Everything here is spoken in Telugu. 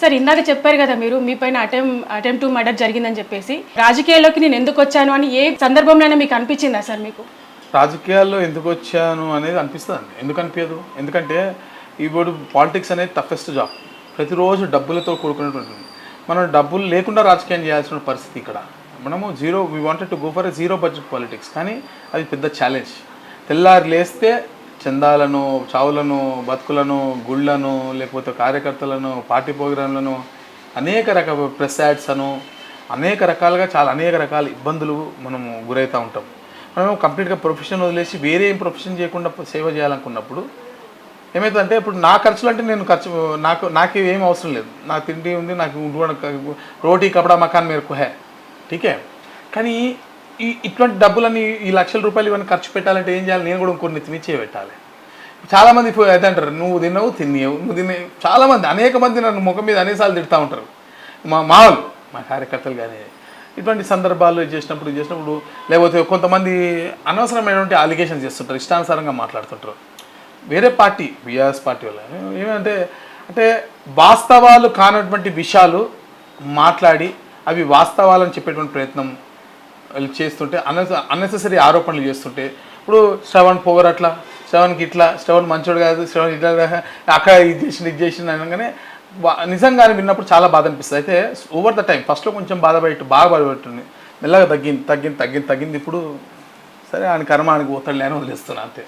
సార్ ఇందాక చెప్పారు కదా మీరు మీ పైన అటెంప్ అటెంప్ట్ టు మర్డర్ జరిగిందని చెప్పేసి. రాజకీయాల్లోకి నేను ఎందుకు వచ్చాను అని ఏ సందర్భంలోనే మీకు అనిపించిందా సార్ మీకు? రాజకీయాల్లో ఎందుకు వచ్చాను అనేది అనిపిస్తుంది ఎందుకు అనిపించదు? ఎందుకంటే ఇప్పుడు పాలిటిక్స్ అనేది టఫెస్ట్ జాబ్. ప్రతిరోజు డబ్బులతో కూడుకున్నటువంటి మనం డబ్బులు లేకుండా రాజకీయం చేయాల్సిన పరిస్థితి ఇక్కడ. మనము zero we wanted to go for a zero budget politics కానీ అది పెద్ద ఛాలెంజ్ తెల్లారి లేస్తే చందాలను చావులను బతుకులను గుళ్ళను లేకపోతే కార్యకర్తలను పార్టీ ప్రోగ్రాంలను అనేక రకాల ప్రెస్ యాడ్స్ అను అనేక రకాలుగా చాలా అనేక రకాల ఇబ్బందులు మనము గురవుతూ ఉంటాం. మనం కంప్లీట్గా ప్రొఫెషన్ వదిలేసి వేరే ఏం ప్రొఫెషన్ చేయకుండా సేవ చేయాలనుకున్నప్పుడు ఏమవుతుందంటే ఇప్పుడు నా ఖర్చులు అంటే నేను ఖర్చు నాకు నాకు ఏం అవసరం లేదు. నాకు తిండి ఉంది నాకు రోటీ కపడా మకాన్ మేరకు హే. ఠీకే? కానీ ఈ ఇటువంటి డబ్బులని ఈ లక్షల రూపాయలు ఇవన్నీ ఖర్చు పెట్టాలంటే ఏం చేయాలి? నేను కూడా కొన్ని తిని పెట్టాలి. చాలామంది అయితే అంటారు నువ్వు తిన్నావు తినేవు నువ్వు తినే చాలామంది అనేక మంది నన్ను ముఖం మీద అనేసార్లు తిడతా ఉంటారు. మా మావలు మా కార్యకర్తలు కానీ ఇటువంటి సందర్భాల్లో చేసినప్పుడు ఇది చేసినప్పుడు లేకపోతే కొంతమంది అనవసరమైనటువంటి అలిగేషన్స్ చేస్తుంటారు ఇష్టానుసారంగా మాట్లాడుతుంటారు. వేరే పార్టీ బీఆర్ఎస్ పార్టీ వల్ల. ఏమంటే అంటే వాస్తవాలు కానటువంటి విషయాలు మాట్లాడి అవి వాస్తవాలని చెప్పేటువంటి ప్రయత్నం వాళ్ళు చేస్తుంటే అన్నెస అన్నెసెసరీ ఆరోపణలు చేస్తుంటే ఇప్పుడు శ్రవణ్ పోవర్ అట్లా శ్రవణ్కి ఇట్లా శ్రవణ్ మంచోడు కాదు శ్రవణ్ ఇట్లా అక్కడ ఇది చేసింది ఇది చేసింది అనగానే నిజంగా నిజంగానే విన్నప్పుడు చాలా బాధ అనిపిస్తుంది. అయితే ఓవర్ ద టైం ఫస్ట్లో కొంచెం బాధపడి బాగా బాధపడుతుంది మెల్లగా తగ్గింది తగ్గింది తగ్గింది తగ్గింది ఇప్పుడు సరే ఆయన కర్మ ఆయనకు పోతాడులే అని వదిలేస్తున్నా అంతే.